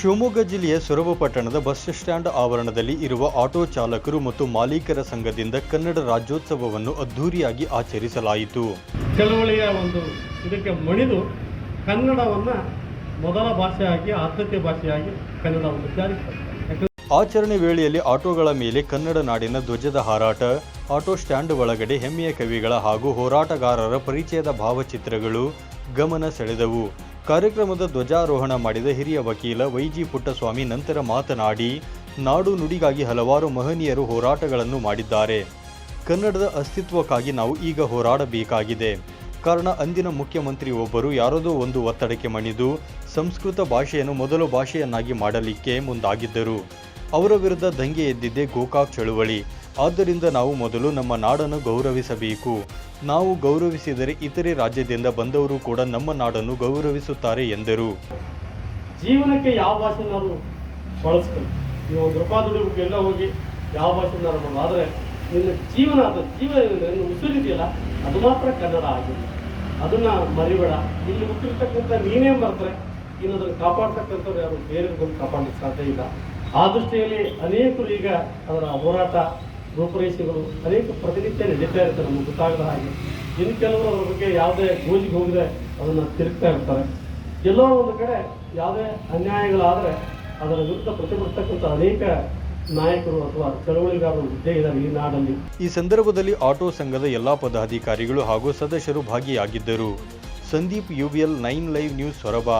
ಶಿವಮೊಗ್ಗ ಜಿಲ್ಲೆಯ ಸೊರಬ ಪಟ್ಟಣದ bus stand ಆವರಣದಲ್ಲಿ ಇರುವ ಆಟೋ ಚಾಲಕರು ಮತ್ತು ಮಾಲೀಕರ ಸಂಘದಿಂದ ಕನ್ನಡ ರಾಜ್ಯೋತ್ಸವವನ್ನು ಅದ್ಧೂರಿಯಾಗಿ ಆಚರಿಸಲಾಯಿತು. ಚಳವಳಿಯ ಒಂದು ಇದಕ್ಕೆ ಮಣಿದು ಕನ್ನಡವನ್ನು ಮೊದಲ ಭಾಷೆಯಾಗಿ ಆದ್ಯತೆ ಭಾಷೆಯಾಗಿ ಕನ್ನಡವನ್ನು ಆಚರಣೆ ವೇಳೆಯಲ್ಲಿ ಆಟೋಗಳ ಮೇಲೆ ಕನ್ನಡ ನಾಡಿನ ಧ್ವಜದ ಹಾರಾಟ ಆಟೋ ಸ್ಟ್ಯಾಂಡ್ ಒಳಗಡೆ ಹೆಮ್ಮೆಯ ಕವಿಗಳ ಹಾಗೂ ಹೋರಾಟಗಾರರ ಪರಿಚಯದ ಭಾವಚಿತ್ರಗಳು ಗಮನ ಸೆಳೆದವು. ಕಾರ್ಯಕ್ರಮದ ಧ್ವಜಾರೋಹಣ ಮಾಡಿದ ಹಿರಿಯ ವಕೀಲ ವೈಜಿ ಪುಟ್ಟಸ್ವಾಮಿ ನಂತರ ಮಾತನಾಡಿ, ನಾಡು ನುಡಿಗಾಗಿ ಹಲವಾರು ಮಹನೀಯರು ಹೋರಾಟಗಳನ್ನು ಮಾಡಿದ್ದಾರೆ. ಕನ್ನಡದ ಅಸ್ತಿತ್ವಕ್ಕಾಗಿ ನಾವು ಈಗ ಹೋರಾಡಬೇಕಾಗಿದೆ. ಕಾರಣ ಅಂದಿನ ಮುಖ್ಯಮಂತ್ರಿ ಒಬ್ಬರು ಯಾರದೋ ಒಂದು ಒತ್ತಡಕ್ಕೆ ಮಣಿದು ಸಂಸ್ಕೃತ ಭಾಷೆಯನ್ನು ಮೊದಲು ಭಾಷೆಯನ್ನಾಗಿ ಮಾಡಲಿಕ್ಕೆ ಮುಂದಾಗಿದ್ದರು. ಅವರ ವಿರುದ್ಧ ದಂಗೆ ಎದ್ದಿದ್ದೇ ಗೋಕಾಕ್ ಚಳುವಳಿ. ಆದ್ದರಿಂದ ನಾವು ಮೊದಲು ನಮ್ಮ ನಾಡನ್ನು ಗೌರವಿಸಬೇಕು. ನಾವು ಗೌರವಿಸಿದರೆ ಇತರೆ ರಾಜ್ಯದಿಂದ ಬಂದವರು ಕೂಡ ನಮ್ಮ ನಾಡನ್ನು ಗೌರವಿಸುತ್ತಾರೆ ಎಂದರು. ಜೀವನಕ್ಕೆ ಯಾವ ಭಾಷೆನಾದ್ರು ಬಳಸ್ಕೊಂಡು ನೀವು ಒಂದು ರೂಪಾಯಿ ಎಲ್ಲ ಹೋಗಿ ಯಾವ ಭಾಷೆ ನಾನು ಆದರೆ ನಿನ್ನ ಜೀವನ ಅದು ಜೀವನ ಉಸಿರಿದೆಯಲ್ಲ ಅದು ಮಾತ್ರ ಕನ್ನಡ ಆಗಿದೆ. ಅದನ್ನ ಮರಿಬೇಡ. ಇಲ್ಲಿ ಹುಟ್ಟಿರ್ತಕ್ಕಂಥ ನೀನೇ ಬರ್ತಾರೆ ಇನ್ನು ಅದನ್ನು ಕಾಪಾಡ್ತಕ್ಕಂಥವ್ರು ಯಾರು ಬೇರೆ ಬಂದು ಕಾಪಾಡಲಿಕ್ಕೆ ಸಾಧ್ಯ ಇಲ್ಲ. ಆ ದೃಷ್ಟಿಯಲ್ಲಿ ಅನೇಕರು ಈಗ ಅದರ ಹೋರಾಟ ರೂಪರೇಷೆಗಳು ಅನೇಕ ಪ್ರತಿನಿತ್ಯ ನಡೀತಾ ಇರ್ತಾರೆ ನಮ್ಗೆ ಗೊತ್ತಾಗದ ಹಾಗೆ. ಇನ್ನು ಕೆಲವರು ಅವ್ರ ಬಗ್ಗೆ ಯಾವುದೇ ಗೋಜಿಗೆ ಹೋಗದೆ ಅದನ್ನು ತಿರುಗ್ತಾ ಇರ್ತಾರೆ. ಎಲ್ಲೋ ಒಂದು ಕಡೆ ಯಾವುದೇ ಅನ್ಯಾಯಗಳಾದರೆ ಅದರ ವಿರುದ್ಧ ಪ್ರತಿಭಟಿಸ್ತಕ್ಕಂಥ ಅನೇಕ ನಾಯಕರು ಅಥವಾ ಚಳವಳಿಗಾರರು ಹುದ್ದೆ ಇದ್ದಾರೆ ಈ ನಾಡಲ್ಲಿ. ಈ ಸಂದರ್ಭದಲ್ಲಿ ಆಟೋ ಸಂಘದ ಎಲ್ಲಾ ಪದಾಧಿಕಾರಿಗಳು ಹಾಗೂ ಸದಸ್ಯರು ಭಾಗಿಯಾಗಿದ್ದರು. Sandeep UVL nine live news Soraba